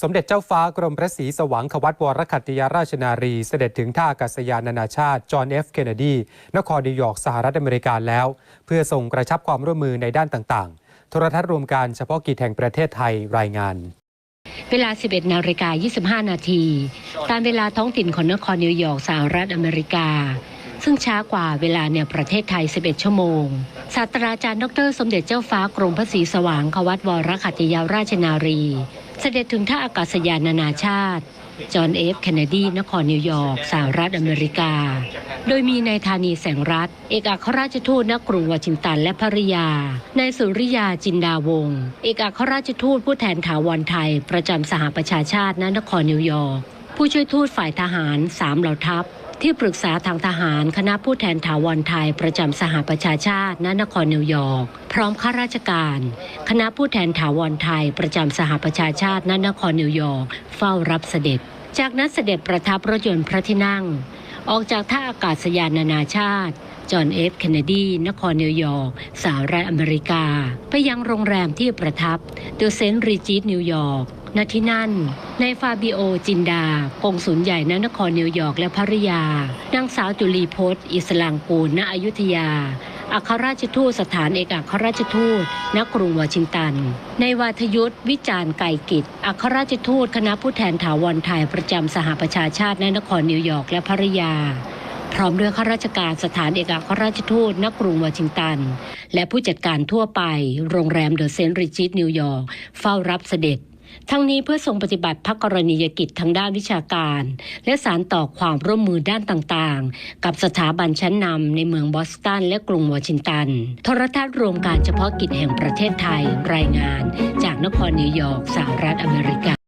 สมเด็จเจ้าฟ้ากรมพระศรีสว่างควัตวรคัตติยราชนารี เสด็จถึงท่าอากาศยานนานาชาติ จอห์นเอฟเคนเนดี นครนิวยอร์กสหรัฐอเมริกาแล้ว เพื่อส่งกระชับความร่วมมือในด้านต่างๆ โทรทัศน์รวมการเฉพาะกิจแห่งประเทศไทยรายงานเวลา 11 นาฬิกา 25 นาที ตามเวลาท้องถิ่นของนครนิวยอร์กสหรัฐอเมริกา ซึ่งช้ากว่าเวลาในประเทศไทย 11 ชั่วโมง ศาสตราจารย์ดร สมเด็จเจ้าฟ้ากรมพระศรีสว่างควัตวรขัตติยาราชนารี เสด็จถึงท่าอากาศยานนานาชาติ จอห์นเอฟเคนเนดี นครนิวยอร์ก สหรัฐอเมริกา โดยมีนายธานีแสงรัฐเอกอัครราชทูตณกรุงวอชิงตันและภริยา นายสุริยาจินดาวงศ์เอกอัครราชทูตผู้แทนถาวรไทย ประจำสหประชาชาติณนครนิวยอร์ก ผู้ช่วยทูตฝ่ายทหารสามเหล่าทัพ ที่ปรึกษาทางทหารคณะผู้แทนถาวรไทยประจำสหประชาชาติณนครนิวยอร์กพร้อมข้าราชการ คณะผู้แทนถาวรไทยประจำสหประชาชาติณนครนิวยอร์กเฝ้ารับเสด็จ จากนั้นเสด็จประทับรถยนต์พระที่นั่ง ออกจากท่าอากาศยานนานาชาติจอห์นเอฟเคนเนดี นครนิวยอร์ก สหรัฐอเมริกา ไปยังโรงแรมที่ประทับเดอะเซนต์รีจิตนิวยอร์ก ณที่นั่นนายฟาบิโอจินดากงสุลใหญ่ณนครนิวยอร์กและภริยานางสาวจุลีพจน์อิสลางกูลณอยุธยาอัครราชทูตสถานเอกอัครราชทูตณกรุงวอชิงตัน ในวาทยุทธวิจารณ์ไก่กิจอัครราชทูตคณะผู้แทนถาวรไทยประจำสหประชาชาติณนครนิวยอร์กและภริยา พร้อมด้วยข้าราชการสถานเอกอัครราชทูตณกรุงวอชิงตัน และผู้จัดการทั่วไป โรงแรมเดอะเซนต์ริจิตนิวยอร์กเฝ้ารับเสด็จ ทั้งนี้เพื่อทรงปฏิบัติพระกรณียกิจทางด้านวิชาการ และสารต่อความร่วมมือด้านต่างๆ กับสถาบันชั้นนำในเมืองบอสตันและกรุงวอชิงตัน โทรทัศน์รวมการเฉพาะกิจแห่งประเทศไทยรายงาน จากนครนิวยอร์กสหรัฐอเมริกา